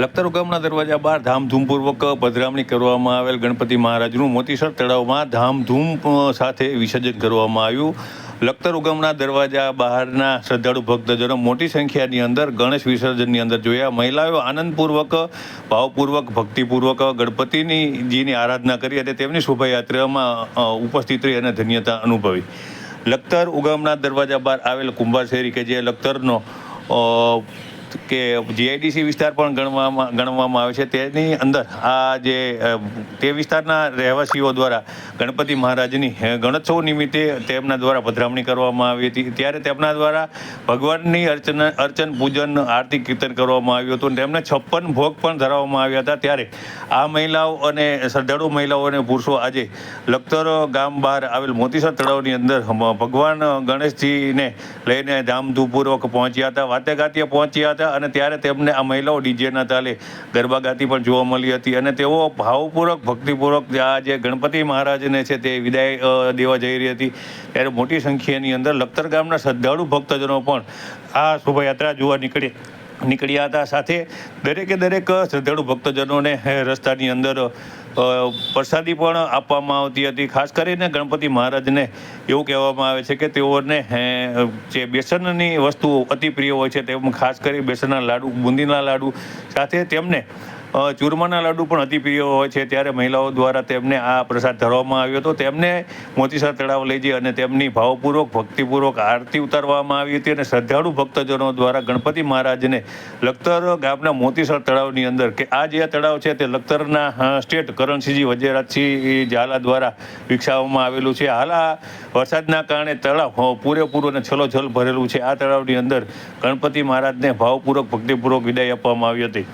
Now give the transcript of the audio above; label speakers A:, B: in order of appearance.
A: લખતર દરવાજા બહાર ધામધૂમપૂર્વક પધરામણી કરવામાં આવેલ. ગણપતિ મહારાજનું મોતીસર તળાવમાં ધામધૂમ સાથે વિસર્જન કરવામાં આવ્યું. લખતર ઉગમના દરવાજા બહારના શ્રદ્ધાળુ ભક્તજનો મોટી સંખ્યાની અંદર ગણેશ વિસર્જનની અંદર જોયા. મહિલાઓ આનંદપૂર્વક, ભાવપૂર્વક, ભક્તિપૂર્વક ગણપતિની જીની આરાધના કરી અને તેમની શોભાયાત્રામાં ઉપસ્થિત રહી અને ધન્યતા અનુભવી. લખતર ઉગમના દરવાજા બહાર આવેલ કુંભાર શેરી કે જે લખતરનો કે જીઆઈડીસી વિસ્તાર પણ ગણવામાં ગણવામાં આવે છે. તેની અંદર આ જે તે વિસ્તારના રહેવાસીઓ દ્વારા ગણપતિ મહારાજની ગણોત્સવ નિમિત્તે તેમના દ્વારા પધરામણી કરવામાં આવી હતી. ત્યારે તેમના દ્વારા ભગવાનની અર્ચન અર્ચન, પૂજન, આરતી, કીર્તન કરવામાં આવ્યું હતું. તેમને છપ્પન ભોગ પણ ધરાવવામાં આવ્યા હતા. ત્યારે આ મહિલાઓ અને શ્રદ્ધાળુ મહિલાઓ અને પુરુષો આજે લખતર ગામ બહાર આવેલ મોતીસર તળાવની અંદર ભગવાન ગણેશજીને લઈને ધામધૂમપૂર્વક પહોંચ્યા હતા વાતે પહોંચ્યા હતા અને ત્યારે તેમને આ મહિલાઓ ડીજેના તાલે ગરબા ગાતી પણ જોવા મળી હતી અને તેઓ ભાવપૂર્વક, ભક્તિપૂર્વક આ જે ગણપતિ મહારાજને છે તે વિદાય દેવા જઈ રહી હતી. ત્યારે મોટી સંખ્યાની અંદર લખતર ગામના શ્રદ્ધાળુ ભક્તજનો પણ આ શોભાયાત્રા જોવા નીકળી, નીકળ્યા હતા. સાથે દરેકે દરેક શ્રદ્ધાળુ ભક્તજનોને રસ્તાની અંદર પ્રસાદી પણ આપવામાં આવતી હતી. ખાસ કરીને ગણપતિ મહારાજને એવું કહેવામાં આવે છે કે તેઓને જે બેસનની વસ્તુઓ અતિ પ્રિય હોય છે તેમ ખાસ કરી બેસનના લાડુ, બુંદીના લાડુ, સાથે તેમને ચૂરમાના લાડુ પણ અતિ પ્રિય હોય છે. ત્યારે મહિલાઓ દ્વારા તેમને આ પ્રસાદ ધરવામાં આવ્યો હતો. તેમને મોતીસર તળાવ લઈ જઈ અને તેમની ભાવપૂર્વક, ભક્તિપૂર્વક આરતી ઉતારવામાં આવી હતી અને શ્રદ્ધાળુ ભક્તજનો દ્વારા ગણપતિ મહારાજને લખતર ગામના મોતીસર તળાવની અંદર, કે આ જે તળાવ છે તે લખતરના સ્ટેટ કરણસિંહજી વજેરાજસિંહ ઝાલા દ્વારા વિકસાવવામાં આવેલું છે. હાલ આ વરસાદના કારણે તળાવ પૂરેપૂરો અને છલોછલ ભરેલું છે. આ તળાવની અંદર ગણપતિ મહારાજને ભાવપૂર્વક, ભક્તિપૂર્વક વિદાય આપવામાં આવી હતી.